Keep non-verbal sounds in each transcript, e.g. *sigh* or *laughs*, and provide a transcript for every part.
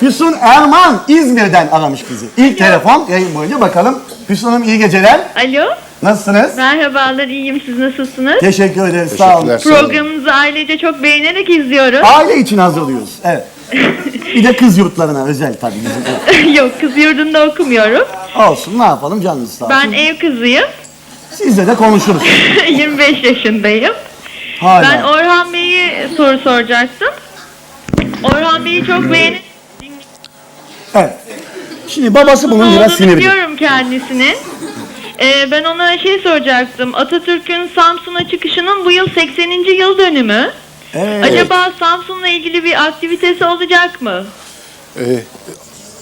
Füsun Erman İzmir'den aramış bizi. İlk telefon yayın boyunca bakalım. Füsun Hanım iyi geceler. Alo, Nasılsınız? merhabalar, iyiyim. Siz nasılsınız? Teşekkür ederiz. Sağ olun. Teşekkürler. Programınızı ailece çok beğenerek izliyoruz. Aile için hazırlıyoruz. Evet. *laughs* Bir de kız yurtlarına özel tabii bizim. *laughs* Yok, kız yurdunda okumuyorum. Olsun ne yapalım canınız sağ olsun. Ben ev kızıyım. Sizle de konuşuruz. *laughs* 25 yaşındayım. Hala. Ben Orhan Bey'e soru soracaktım. Orhan Bey'i çok beğenip Evet. Şimdi babası bunun biraz sinirli. biliyorum kendisinin. Ee, ben ona şey soracaktım. Atatürk'ün Samsun'a çıkışının bu yıl 80. yıl dönümü. Evet. Acaba Samsun'la ilgili bir aktivitesi olacak mı? Ee,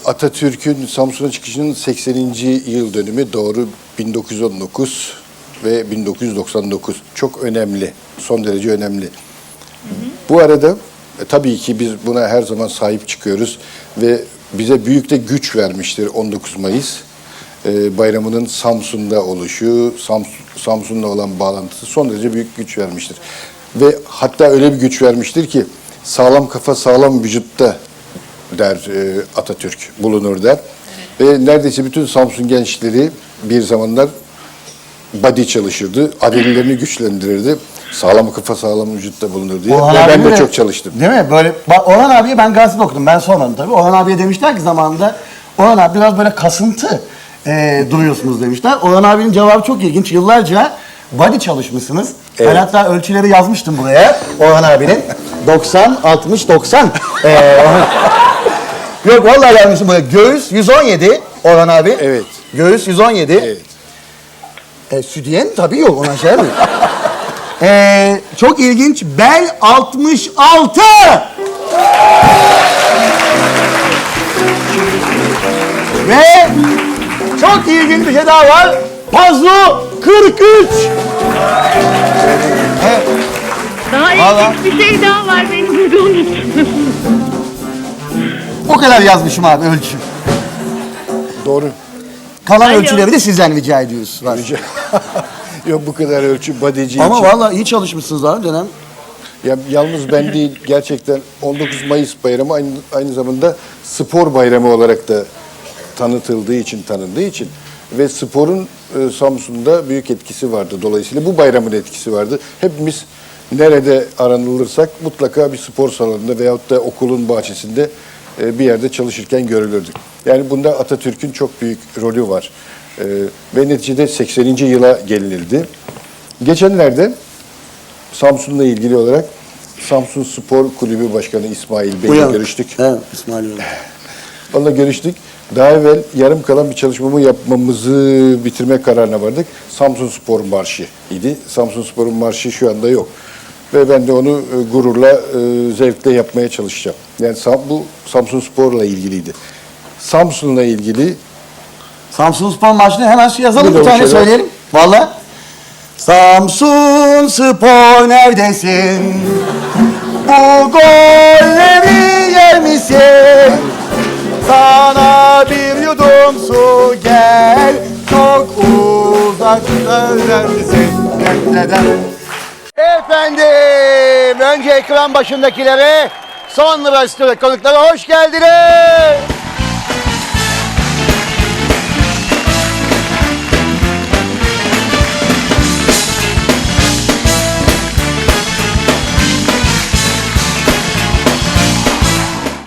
Atatürk'ün Samsun'a çıkışının 80. yıl dönümü doğru 1919 ve 1999. Çok önemli, son derece önemli. Bu arada e, tabii ki biz buna her zaman sahip çıkıyoruz ve bize büyük de güç vermiştir 19 Mayıs. e, bayramının Samsun'da oluşu, Sams- Samsun'la olan bağlantısı son derece büyük güç vermiştir. Ve hatta öyle bir güç vermiştir ki sağlam kafa sağlam vücutta der e, Atatürk bulunur der. Ve neredeyse bütün Samsun gençleri bir zamanlar body çalışırdı. Adelilerini güçlendirirdi. Sağlam kafa sağlam vücutta bulunur diye. Orhan Ve ben abinin de çok çalıştım. Değil mi? Böyle bak Orhan abiye ben gazete okudum. Ben sormadım tabii. Orhan abiye demişler ki zamanında Orhan abi biraz böyle kasıntı e, duruyorsunuz demişler. Orhan abinin cevabı çok ilginç. Yıllarca body çalışmışsınız. Ben Evet. hatta ölçüleri yazmıştım buraya. Orhan abinin 90 60 90. E, Orhan- *laughs* Yok vallahi yazmışım buraya. Göğüs 117 Orhan abi. Evet. Göğüs 117. Evet. E, sütyen tabii yok ona şey mi? e, çok ilginç. Bel 66. Ve çok ilginç bir şey daha var. Pazu 43. Evet. Daha Vallahi- ilginç bir şey daha var benim burada unuttum. O kadar yazmışım abi ölçü. Doğru. Kalan Alo. ölçüleri de sizden rica ediyoruz. Var. *laughs* Yok bu kadar ölçü bodyci Ama için. vallahi iyi çalışmışsınız abi dönem. Ya, yalnız ben değil gerçekten 19 Mayıs bayramı aynı, aynı zamanda spor bayramı olarak da tanıtıldığı için tanındığı için ve sporun e, Samsun'da büyük etkisi vardı. Dolayısıyla bu bayramın etkisi vardı. Hepimiz nerede aranılırsak mutlaka bir spor salonunda veyahut da okulun bahçesinde e, bir yerde çalışırken görülürdük. Yani bunda Atatürk'ün çok büyük rolü var. E, ve neticede 80. yıla gelinildi. Geçenlerde Samsun'la ilgili olarak Samsun Spor Kulübü Başkanı İsmail Bey'le görüştük. Evet İsmail Bey. *sighs* Onunla görüştük. Daha evvel yarım kalan bir çalışmamı yapmamızı bitirme kararına vardık. Samsun Spor Marşı idi. Samsun Spor'un marşı şu anda yok. Ve ben de onu e, gururla, e, zevkle yapmaya çalışacağım. Yani bu Samsun Spor'la ilgiliydi. Samsun'la ilgili Samsun Spor maçını hemen şey yazalım Bir tane şeyler- söyleyelim. Valla. Samsun Spor neredesin? Bu golleri yer misin? Sana bir yudum su gel. Çok uzakta misin? Neden? Efendim, önce ekran başındakilere, sonra stüdyo konuklara hoş geldiniz.